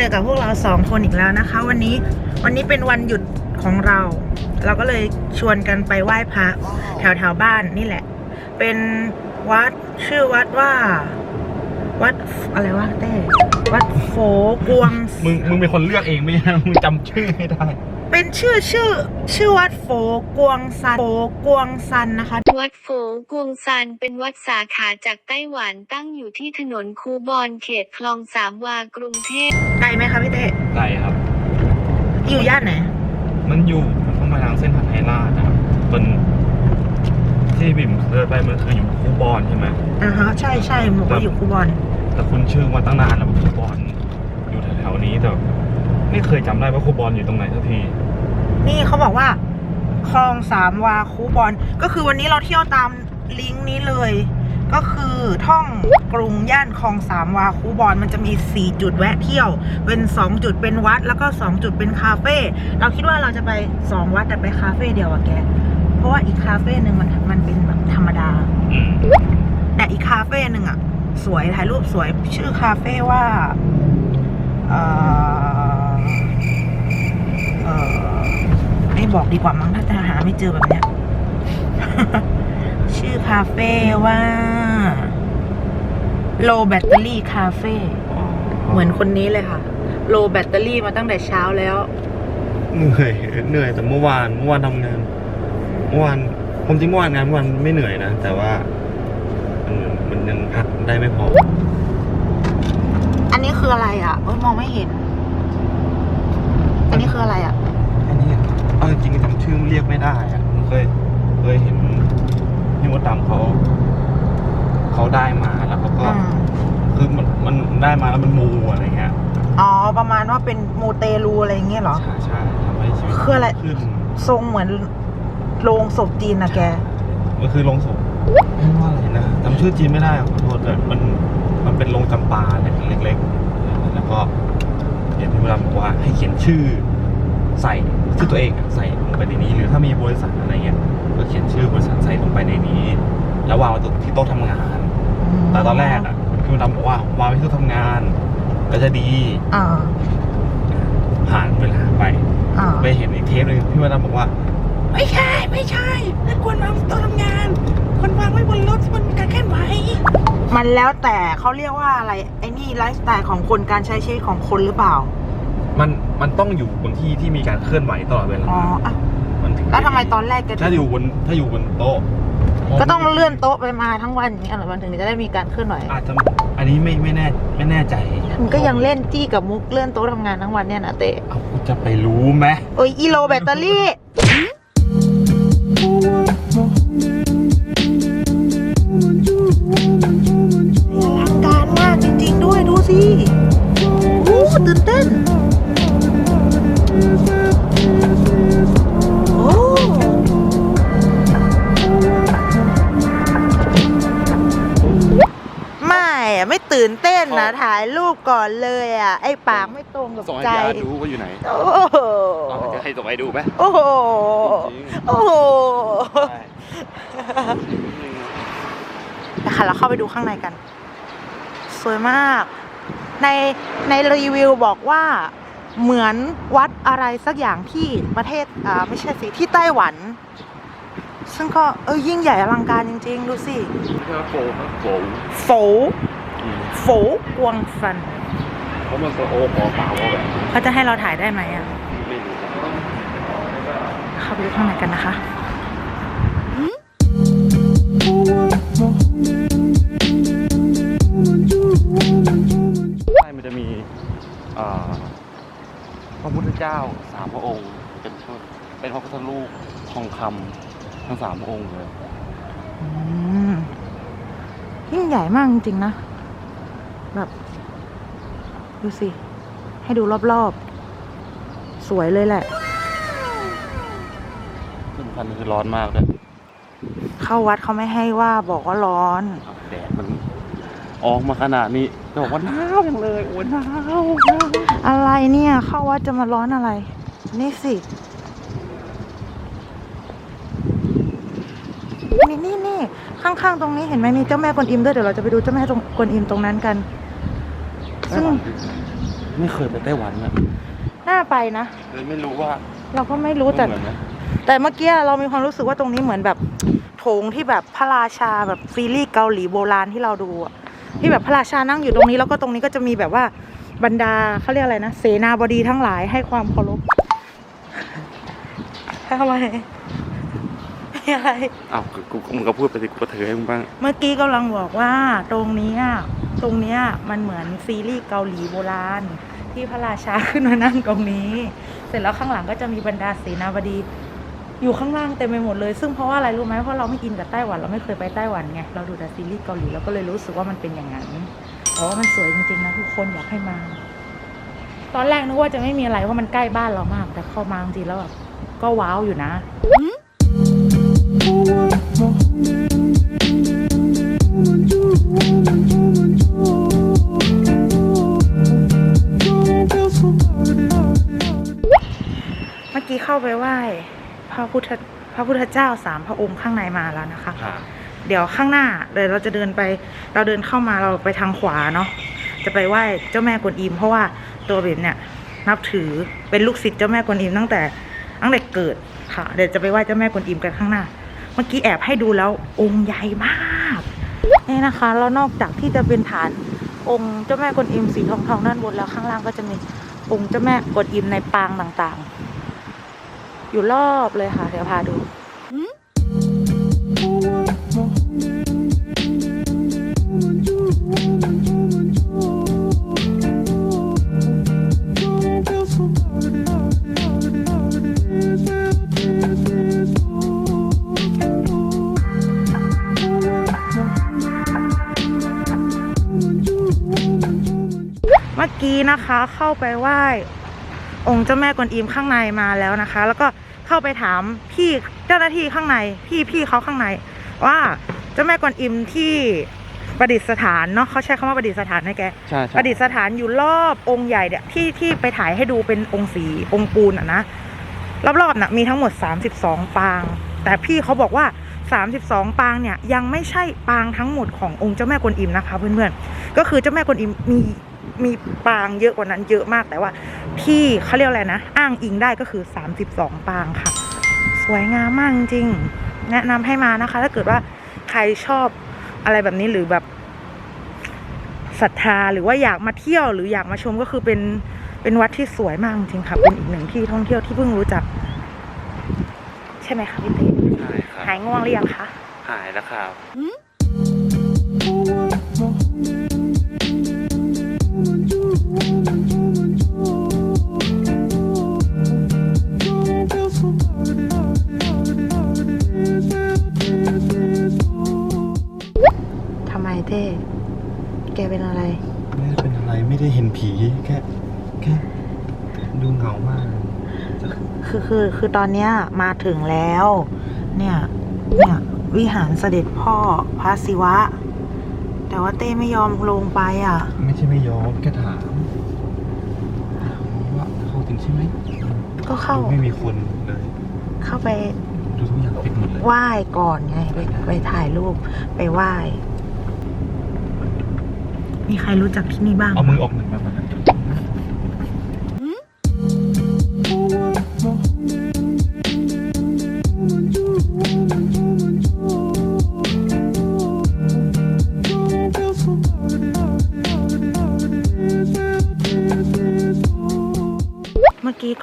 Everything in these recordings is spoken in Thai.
เจอกับพวกเราสองคนอีกแล้วนะคะ วันนี้วันนี้เป็นวันหยุดของเรา เราก็เลยชวนกันไปไหว้พระแถวแถวบ้านนี่แหละ เป็นวัดชื่อวัดว่า วัดอะไรวะเต้วัดโฟกวง มึงมึงเป็นคนเลือกเองไม่ใช่มึงจำชื่อไม่ได้ เป็นชื่อชื่อ ชื่อวัดโฟกวงซันโฟกวงซันนะคะ วัดโฝกวงซานเป็นวัดสาขาจากไต้หวันตั้งอยู่ที่ถนนคูบอนเขตคลองสามวากรุงเทพไกลไหมคะพี่เต้ไกลครับ อยู่ย่านไหน มันอยู่มันต้องมาทางเส้นทางไฮราชนะครับเป็นที่บิ่มเดินไปมันคืออยู่คูบอนใช่ไหมอ่าฮะใช่ใช่หมูก็อยู่คูบอน แต่คุณชื่อมาตั้งนานแล้วว่าคูบอนอยู่แถวๆนี้แต่ไม่เคยจำได้ว่าคูบอนอยู่ตรงไหนสักที นี่เขาบอกว่าคลองสามวาคูบอนก็คือวันนี้เราเที่ยวตามลิงก์นี้เลย ก็คือท่องกรุงย่านคลองสามวาคูบอนมันจะมี 4 จุดแวะเที่ยว เป็น 2 จุดเป็นวัด แล้วก็ 2 จุดเป็นคาเฟ่เราคิดว่าเราจะไป 2 วัดแต่ไปคาเฟ่เดียวอะแก เพราะว่าอีกคาเฟ่หนึ่งมันมันเป็นแบบธรรมดาอืมแต่อีกคาเฟ่หนึ่งอะสวยถ่ายรูปสวยชื่อคาเฟ่ว่าเอ่อ ไม่บอกดีกว่ามั้งถ้าจะหาไม่เจอแบบเนี้ย ชื่อคาเฟ่ว่า low battery cafe เหมือนคนนี้เลยค่ะ low battery มาตั้งแต่เช้าแล้ว เหนื่อยเหนื่อยแต่เมื่อวานเมื่อวานทำงานเมื่อวานความจริงเมื่อวานงานเมื่อวานไม่เหนื่อยนะแต่ว่ามันมันยังพักได้ไม่พอ อันนี้คืออะไรอะเอ้ยมองไม่เห็น อันนี้คืออะไรอะอันนี้อะเอา จริงๆจำชื่อเรียกไม่ได้อะผมเคยเคยเห็นพี่มดดำเขาเขาได้มาแล้วเขาก็อืมคือมันมันได้มาแล้วมันมูอะไรเงี้ยอ๋อประมาณว่าเป็นมูเตลูอะไรอย่างเงี้ยเหรอใช่ใช่ทำให้ชีวิตคืออะไรขึ้นทรงเหมือนโรงศพจีนนะแกมันคือโรงศพเรียกว่าอะไรนะจำชื่อจีนไม่ได้ขอโทษแต่มันมันเป็นโรงจำปาเล็กๆแล้วก็เห็นพี่มดดำบอกว่าให้เขียนชื่อ ใส่ชื่อตัวเองอะใส่ลงไปในนี้ หรือถ้ามีบริษัทอะไรเงี้ยก็เขียนชื่อบริษัทใส่ลงไปในนี้ แล้ววางไว้ที่โต๊ะทำงาน แต่ตอนแรกอะพี่มดดำบอกว่าวางไว้ที่โต๊ะทำงาน ก็จะดีอ่าผ่านเวลาไปอ่าไปเห็นอีกเทปหนึงพี่มดดำบอกว่า ไม่ใช่ไม่ใช่ไม่ควรวางโต๊ะทำงานควรวางไว้บนรถที่มันมีการเคลื่อนไหวมันแล้วแต่เขาเรียกว่าอะไรไอ้นี่ไลฟ์สไตล์ของคนการใช้ชีวิตของคนหรือเปล่า มัน มันต้องอยู่บนที่ที่มีการเคลื่อนไหวตลอดเวลาอ๋ออะมันถึงแล้วทำไมตอนแรกแกถ้าอยู่บนถ้าอยู่บนโต๊ะก็ต้องเลื่อนโต๊ะไปมาทั้งวันอย่างเงี้ยเหรอมันถึงจะได้มีการเคลื่อนไหวอาจจะอันนี้ไม่ไม่แน่ไม่แน่ใจมันก็ยังเล่นจี้กับมุกเลื่อนโต๊ะทำงานทั้งวันเนี่ยนะเตะเอากูจะไปรู้ไหม โอ้ยอีโลแบตเตอรี่ ไม่อะไม่ตื่นเต้นนะถ่ายรูปก่อนเลยอะ ไอ้ปากไม่ตรงกับส่งให้ใจ พี่อาร์ตดูว่าอยู่ไหนโอ้โห จะให้ส่งให้ดูไหมโอ้โห จริงโอ้โหใช่นะคะเราเข้าไปดูข้างในกัน สวยมาก ในในรีวิวบอกว่าเหมือนวัดอะไรสักอย่างที่ประเทศอ่าไม่ใช่สิที่ไต้หวัน ซึ่งก็เออยิ่งใหญ่อลังการจริง ๆ ดูสิ ไม่ใช่ว่าโฟมนะโฟมโฝ โฝกวงซันเพราะมันตัวโอปอเปล่าว่าแบบเขาจะให้เราถ่ายได้ไหมอะไม่รู้เข้าไปดูข้างในกันนะคะใช่มันจะมีอ่าพระพุทธเจ้าสามพระองค์ เป็นพระเป็นพระพุทธรูปทองคำทั้งสามพระองค์เลยอืมยิ่งใหญ่มากจริงๆนะ แบบ ดูสิ ให้ดูรอบๆ สวยเลยแหละสำคัญคือร้อนมากเลยเข้าวัดเขาไม่ให้ว่าบอกว่าร้อน แดดมันออกมาขนาดนี้จะบอกว่าหนาวจังเลยโอ้ยหนาวหนาวอะไรเนี่ย เข้าวัดจะมาร้อนอะไร นี่สิ นี่นี่นี่ข้างๆตรงนี้เห็นไหมมีเจ้าแม่กวนอิมด้วยเดี๋ยวเราจะไปดูเจ้าแม่ตรงกวนอิมตรงนั้นกัน ซึ่งไม่เคยไปไต้หวันอะน่าไปนะเลยไม่รู้ว่า เราก็ไม่รู้แต่ เหมือนไหมแต่เมื่อกี้เรามีความรู้สึกว่าตรงนี้เหมือนแบบโถงที่แบบพระราชาแบบซีรีส์เกาหลีโบราณที่เราดูอะที่แบบพระราชานั่งอยู่ตรงนี้แล้วก็ตรงนี้ก็จะมีแบบว่าบรรดาเขาเรียกอะไรนะเสนาบดีทั้งหลายให้ความเคารพทำไมไม่อะไร อ้าวกูกูมึงก็พูดไปสิกูก็ถือให้มึงบ้าง เมื่อกี้กำลังบอกว่าตรงเนี้ย ตรงเนี้ยมันเหมือนซีรีส์เกาหลีโบราณ ที่พระราชาขึ้นมานั่งตรงนี้ เสร็จแล้วข้างหลังก็จะมีบรรดาเสนาบดี อยู่ข้างล่างเต็มไปหมดเลย ซึ่งเพราะว่าอะไรรู้ไหมเพราะเราไม่อินกับไต้หวันเราไม่เคยไปไต้หวันไงเราดูแต่ซีรีส์เกาหลีเราก็เลยรู้สึกว่ามันเป็นอย่างนั้นแต่ว่ามันสวยจริงๆนะทุกคนอยากให้มา ตอนแรกนึกว่าจะไม่มีอะไรเพราะมันใกล้บ้านเรามาก แต่เข้ามาจริงๆแล้วแบบก็ว้าวอยู่นะ ระพุทธพระพุทธเจ้าสามพระองค์ข้างในมาแล้วนะคะค่ะเดี๋ยวข้างหน้าเดี๋ยวเราจะเดินไปเราเดินเข้ามาเราไปทางขวาเนาะจะไปไหว้เจ้าแม่กวนอิม เพราะว่าตัวเบมเนี่ยนับถือเป็นลูกศิษย์เจ้าแม่กวนอิมตั้งแต่ตั้งแต่เกิดค่ะ เดี๋ยวจะไปไหว้เจ้าแม่กวนอิมกันข้างหน้า เมื่อกี้แอบให้ดูแล้วองค์ใหญ่มากนี่นะคะแล้วนอกจากที่จะเป็นฐานองค์เจ้าแม่กวนอิมสีทองทองๆด้านบนแล้วข้างล่างก็จะมีองค์เจ้าแม่กวนอิมในปางต่างๆ อยู่รอบเลยค่ะ เดี๋ยวพาดูเมื่อกี้นะคะเข้าไปไหว้องค์เจ้าแม่กวนอิมข้างในมาแล้วนะคะ แล้วก็ เข้าไปถามพี่เจ้าหน้าที่ข้างในพี่พี่เขาข้างใน ว่าเจ้าแม่กวนอิมที่ประดิษฐานเนาะเขาใช้คำว่าประดิษฐานให้แกใช่ใช่ประดิษฐานอยู่รอบองค์ใหญ่เนี่ยที่ที่ไปถ่ายให้ดูเป็นองค์สีองค์ปูนอะนะรอบๆน่ะมีทั้งหมด 32 ปาง แต่พี่เขาบอกว่า 32 ปางเนี่ยยังไม่ใช่ปางทั้งหมดขององค์เจ้าแม่กวนอิมนะคะเพื่อนๆก็คือเจ้าแม่กวนอิมมีมีปางเยอะกว่านั้นเยอะมากแต่ว่า ที่เขาเรียกอะไรนะ อ้างอิงได้ก็คือ 32 ปางค่ะ สวยงามมากจริงๆแนะนำให้มานะคะ ถ้าเกิดว่าใครชอบอะไรแบบนี้หรือแบบศรัทธาหรือว่าอยากมาเที่ยวหรืออยากมาชมก็คือเป็นเป็นวัดที่สวยมากจริงๆค่ะ เป็นอีกหนึ่งที่ท่องเที่ยวที่เพิ่งรู้จัก ใช่ไหมคะพี่เต้ใช่ครับหายง่วงหรือยังคะ หายแล้วครับ คือคือคือตอนเนี้ยมาถึงแล้ว เนี่ยเนี่ยวิหารเสด็จพ่อพระศิวะ แต่ว่าเต้ไม่ยอมลงไปอะ ไม่ใช่ไม่ยอมแค่ถามถามว่าเข้าถึงใช่ไหมก็เข้า ดูไม่มีคนเลย เข้าไปดูทุกอย่างปิดหมดเลยไหว้ก่อนไงไปไปถ่ายรูปไปไหว้ มีใครรู้จักที่นี่บ้าง เอามือออกหนึ่งมาแบบนั้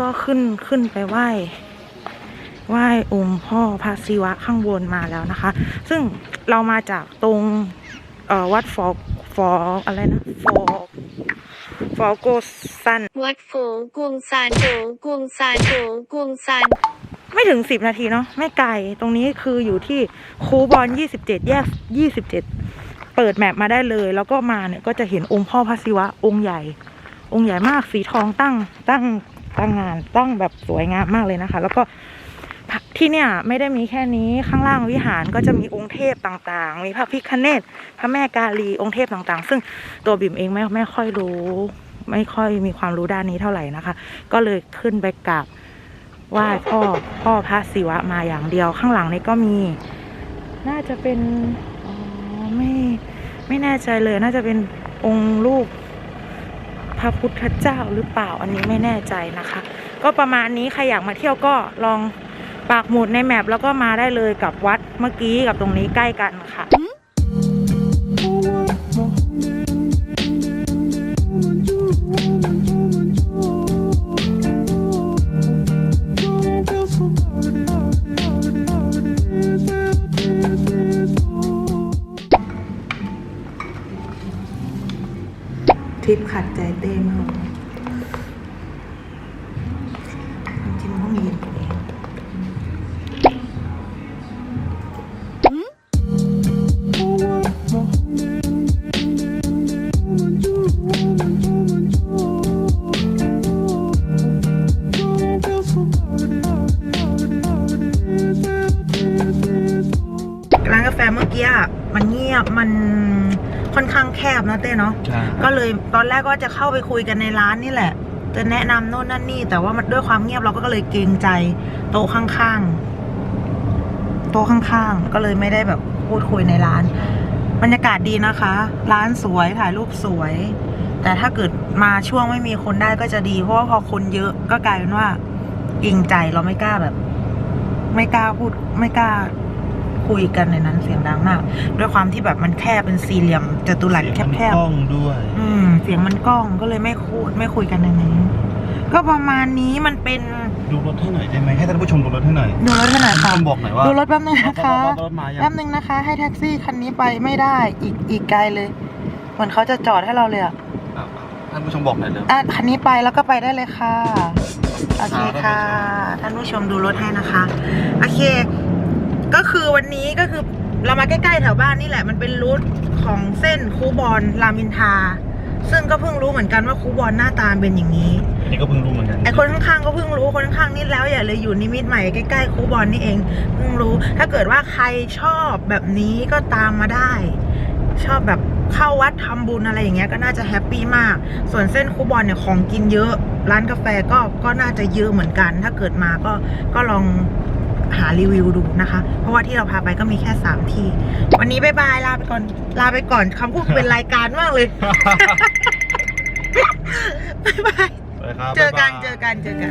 กี้ก็ขึ้นขึ้นไปไหว้ไหว้องค์พ่อพระศิวะข้างบนมาแล้วนะคะ ซึ่งเรามาจากตรงเอ่อวัดฟอฟออะไรนะฟอฟอโกซันวัดโฝกวงซานโฝกวงซานโฝกวงซานไม่ถึงสิบนาทีเนาะไม่ไกลตรงนี้คืออยู่ที่คูบอลยี่สิบเจ็ดแยกยี่สิบเจ็ดเปิดแมปมาได้เลย แล้วก็มาเนี่ยก็จะเห็นองค์พ่อพระศิวะองค์ใหญ่ องค์ใหญ่มากสีทองตั้งตั้ง ตั้งงานตั้งแบบสวยงามมากเลยนะคะ แล้วก็ที่เนี่ยไม่ได้มีแค่นี้ข้างล่างวิหารก็จะมีองค์เทพต่างๆ มีพระพิฆเนศพระแม่กาลีองค์เทพต่างๆ ซึ่งตัวบิ่มเองไม่ไม่ค่อยรู้ ไม่ค่อยมีความรู้ด้านนี้เท่าไหร่นะคะ ก็เลยขึ้นไปกราบไหว้พ่อพ่อพระศิวะมาอย่างเดียว ข้างหลังนี้ก็มี น่าจะเป็นอ๋อไม่ไม่แน่ใจเลยน่าจะเป็นองค์รูป พระพุทธเจ้าหรือเปล่าอันนี้ไม่แน่ใจนะคะ ก็ประมาณนี้ใครอยากมาเที่ยวก็ลองปากหมุดในแมปแล้วก็มาได้เลยกับวัดเมื่อกี้กับตรงนี้ใกล้กันค่ะ ทริปขัดใจเต้มาก แคบนะเต้เนาะใช่ก็เลยตอนแรกก็จะเข้าไปคุยกันในร้านนี่แหละ จะแนะนำโน่นนั่นนี่ แต่ว่ามันด้วยความเงียบเราก็เลยเกรงใจโต๊ะข้างๆ โต๊ะข้างๆ ก็เลยไม่ได้แบบพูดคุยในร้าน บรรยากาศดีนะคะ ร้านสวยถ่ายรูปสวย แต่ถ้าเกิดมาช่วงไม่มีคนได้ก็จะดี เพราะว่าพอคนเยอะก็กลายเป็นว่าเกรงใจเราไม่กล้าแบบ ไม่กล้าพูดไม่กล้า คุยกันในนั้นเสียงดังมาก ด้วยความที่แบบมันแคบเป็นสี่เหลี่ยมจัตุรัสแคบๆกล้องด้วยอืม เสียงมันกล้องก็เลยไม่คุยไม่คุยกันในนี้ก็ประมาณนี้มันเป็นดูรถให้หน่อยได้ไหมให้ท่านผู้ชมดูรถให้หน่อยดูรถขนาดท่านค่ะผู้ชมบอกหน่อยว่า ดูรถแป๊บนึงนะคะรถรถมายัง แป๊บนึงนะคะ ให้แท็กซี่คันนี้ไปไม่ได้อีกอีกไกลเลย เหมือนเขาจะจอดให้เราเลยอะอะท่านผู้ชมบอกหน่อยเร็ว อะคันนี้ไปแล้วก็ไปได้เลยค่ะ โอเคค่ะ ท่านผู้ชมดูรถให้นะคะ โอเค ก็คือวันนี้ก็คือเรามาใกล้ๆแถวบ้านนี่แหละ มันเป็นรูทของเส้นคูบอลรามอินทราซึ่งก็เพิ่งรู้เหมือนกันว่าคูบอลหน้าตาเป็นอย่างนี้ อันนี้ก็เพิ่งรู้เหมือนกันไอคนข้างๆก็เพิ่งรู้คนข้างๆนี่แล้วอย่าเลยอยู่นิมิตใหม่ใกล้ๆคูบอลนี่เองเพิ่งรู้ ถ้าเกิดว่าใครชอบแบบนี้ก็ตามมาได้ ชอบแบบเข้าวัดทำบุญอะไรอย่างเงี้ยก็น่าจะแฮปปี้มาก ส่วนเส้นคูบอลเนี่ยของกินเยอะ ร้านกาแฟก็ก็น่าจะเยอะเหมือนกัน ถ้าเกิดมาก็ก็ลอง หารีวิวดูนะคะ เพราะว่าที่เราพาไปก็มีแค่สามที่ วันนี้บายบายลาไปก่อน ลาไปก่อนคำพูดเป็นรายการมากเลยบายบาย ไปครับเจอกันบ๊ายบายเจอกัน เจอกัน